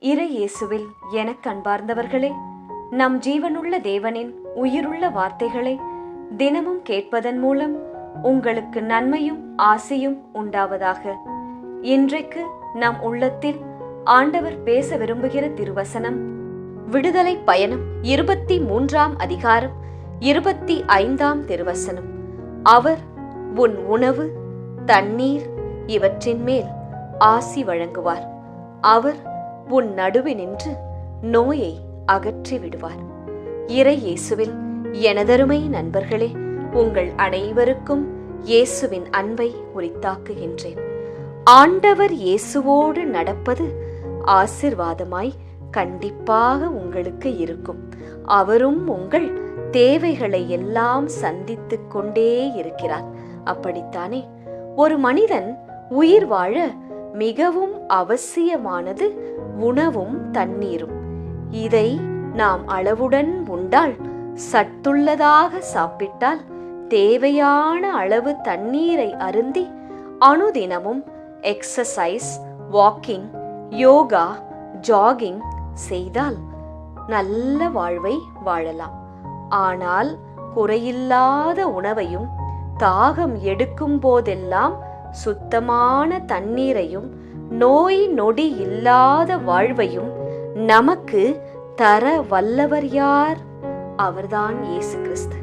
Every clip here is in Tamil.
இறை இயேசுவில் எனக் கண்பார்ந்தவர்களே நம் ஜீவனுள்ள தேவனின் உயிருள்ள வார்த்தைகளை தினமும் கேட்பதன் மூலம் உங்களுக்கு நன்மையும் ஆசையும் உண்டாவதாக. இன்றைக்கு நம் உள்ளத்தில் ஆண்டவர் பேச விரும்புகிற திருவசனம் விடுதலை பயணம் இருபத்தி மூன்றாம் அதிகாரம் இருபத்தி ஐந்தாம் திருவசனம். அவர் உன் உணவு தண்ணீர் இவற்றின் மேல் ஆசி வழங்குவார். அவர் உன் நடுவே நின்று நோயை அகற்றி விடுவார். இறை இயேசுவில் எனதருமை நண்பர்களே உங்கள் அனைவருக்கும் இயேசுவின் அன்பை உரித்தாக்குகின்றேன். ஆண்டவர் இயேசுவோடு நடப்பது ஆசிர்வாதமாய் கண்டிப்பாக உங்களுக்கு இருக்கும். அவரும் உங்கள் தேவைகளை எல்லாம் சந்தித்துக் கொண்டே இருக்கிறார். அப்படித்தானே? ஒரு மனிதன் உயிர் வாழ மிகவும் அவசியமானது உணவும் தண்ணீரும். இதை நாம் அளவுடன் உண்டால் சத்துள்ளதாக சாப்பிட்டால் தேவையான அளவு தண்ணீரை அருந்தி அனுதினமும் எக்ஸசைஸ் வாக்கிங் யோகா ஜாகிங் செய்தால் நல்ல வாழ்வை வாழலாம். ஆனால் குறையில்லாத உணவையும் தாகம் எடுக்கும் போதெல்லாம் சுத்தமான தண்ணீரையும் நோய் நொடி இல்லாத வாழ்வையும் நமக்கு தர வல்லவர் யார்? அவர்தான் இயேசு கிறிஸ்து.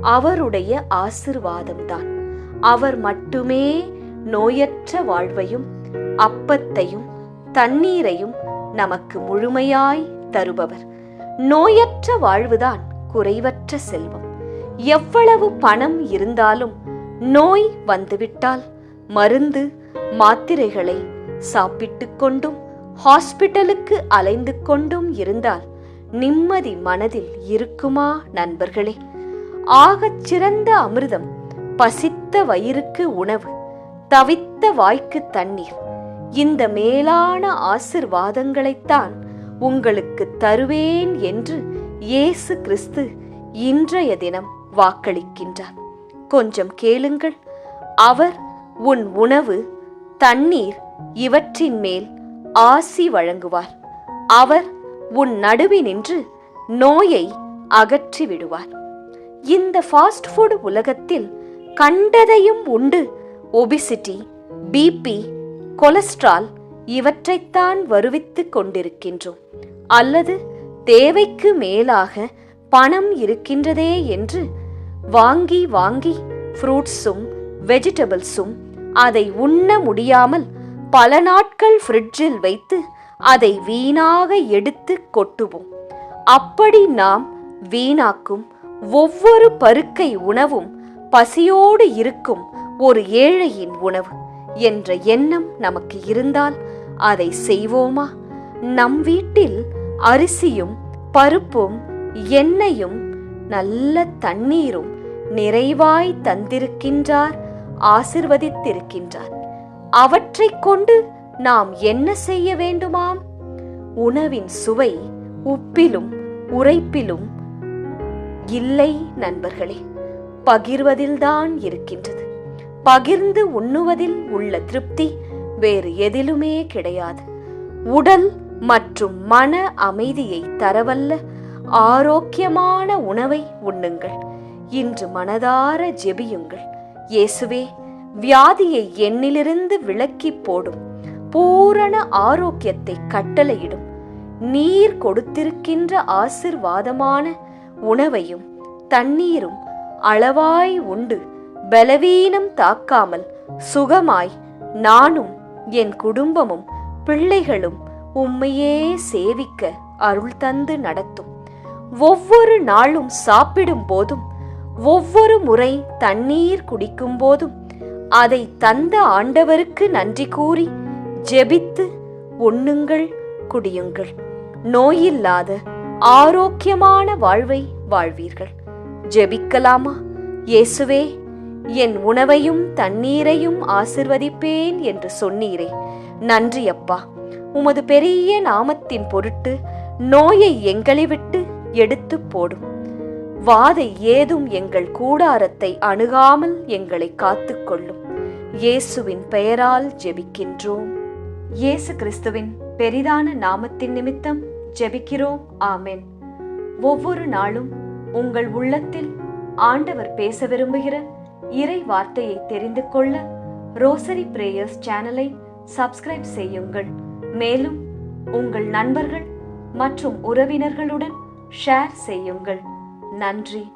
அவருடைய ஆசிர்வாதம்தான். அவர் மட்டுமே நோயற்ற வாழ்வையும் அப்பத்தையும் தண்ணீரையும் நமக்கு முழுமையாய் தருபவர். நோயற்ற வாழ்வுதான் குறைவற்ற செல்வம். எவ்வளவு பணம் இருந்தாலும் நோய் வந்துவிட்டால் மருந்து மாத்திரைகளை சாப்பிட்டு கொண்டும் ஹாஸ்பிட்டலுக்கு அலைந்து கொண்டும் இருந்தால் நிம்மதி மனதில் இருக்குமா நண்பர்களே? ஆகச் சிறந்த அமிர்தம் பசித்த வயிறுக்கு உணவு தவித்த வாய்க்கு தண்ணீர் இந்த மேலான ஆசிர்வாதங்களைத்தான் உங்களுக்கு தருவேன் என்று இயேசு கிறிஸ்து இன்றைய தினம் வாக்களிக்கின்றார். கொஞ்சம் கேளுங்கள் அவர் உன் உணவு தண்ணீர் இவற்றின் மேல் ஆசி வழங்குவார். அவர் உன் நடுவே நின்று நோயை அகற்றி விடுவார் இந்த ஃபாஸ்ட் ஃபுட் உலகத்தில் கண்டதையும் உண்டு. ஒபிசிட்டி பிபி கொலஸ்ட்ரால் இவற்றைத்தான் வருவித்துக் கொண்டிருக்கின்றோம். அல்லது தேவைக்கு மேலாக பணம் இருக்கின்றதே என்று வாங்கி வாங்கி ஃப்ரூட்ஸும் வெஜிடபிள்ஸும் அதை உண்ண முடியாமல் பல நாட்கள் ஃப்ரிட்ஜில் வைத்து அதை வீணாக எடுத்து கொட்டுவோம். அப்படி நாம் வீணாக்கும் ஒவ்வொரு பருக்கை உணவும் பசியோடு இருக்கும் ஒரு ஏழையின் உணவு என்ற எண்ணம் நமக்கு இருந்தால் அதை செய்வோமா? நம் வீட்டில் அரிசியும் பருப்பும் எண்ணெயும் நல்ல தண்ணீரும் நிறைவாய் தந்திருக்கின்றார் ஆசிர்வதித்திருக்கின்றார். அவற்றைக் கொண்டு நாம் என்ன செய்ய வேண்டுமாம்? உணவின் சுவை உப்பிலும் உரைப்பிலும் இல்லை நண்பர்களே பகிர்வதில்தான் இருக்கின்றது. பகிர்ந்து உண்ணுவதில் உள்ள திருப்தி வேறு எதிலுமே கிடையாது. உடல் மற்றும் மன அமைதியை தரவல்ல ஆரோக்கியமான உணவை உண்ணுங்கள். இன்று மனதார ஜெபியுங்கள். இயேசுவே வியாதியை என்னிலிருந்து விலக்கி போடும். பூரண ஆரோக்கியத்தை கட்டளையிடும். நீர் கொடுத்திருக்கின்ற ஆசிர்வாதமான உணவையும் தண்ணீரும் அளவாய் உண்டு. பலவீனம் தாக்காமல் சுகமாய் நானும் என் குடும்பமும் பிள்ளைகளும் உம்மையே சேவிக்க அருள் தந்து நடத்தும். ஒவ்வொரு நாளும் சாப்பிடும் போதும் ஒவ்வொரு முறை தண்ணீர் குடிக்கும் போதும் அதை தந்த ஆண்டவருக்கு நன்றி கூறி ஜெபித்து உண்ணுங்கள் குடியுங்கள். நோயில்லாத ஆரோக்கியமான வாழ்வை வாழ்வீர்கள். ஜெபிக்கலாமா? இயேசுவே என் உணவையும் தண்ணீரையும் ஆசிர்வதிப்பேன் என்று சொன்னீரே. நன்றி அப்பா. உமது பெரிய நாமத்தின் பொருட்டு நோயை எங்களை விட்டு எடுத்து போடும். வாதை ஏதும் எங்கள் கூடாரத்தை அணுகாமல் எங்களை காத்துக்கொள்ளும். இயேசுவின் பெயரால் ஜெபிக்கின்றோம். இயேசு கிறிஸ்துவின் பெரிதான நாமத்தின் நிமித்தம் ஜெபிக்கிறோம். ஆமென். ஒவ்வொரு நாளும் உங்கள் உள்ளத்தில் ஆண்டவர் பேச விரும்புகிற இறை வார்த்தையை தெரிந்து கொள்ள ரோசரி பிரேயர்ஸ் சேனலை சப்ஸ்கிரைப் செய்யுங்கள். மேலும் உங்கள் நண்பர்கள் மற்றும் உறவினர்களுடன் ஷேர் செய்யுங்கள். நன்றி.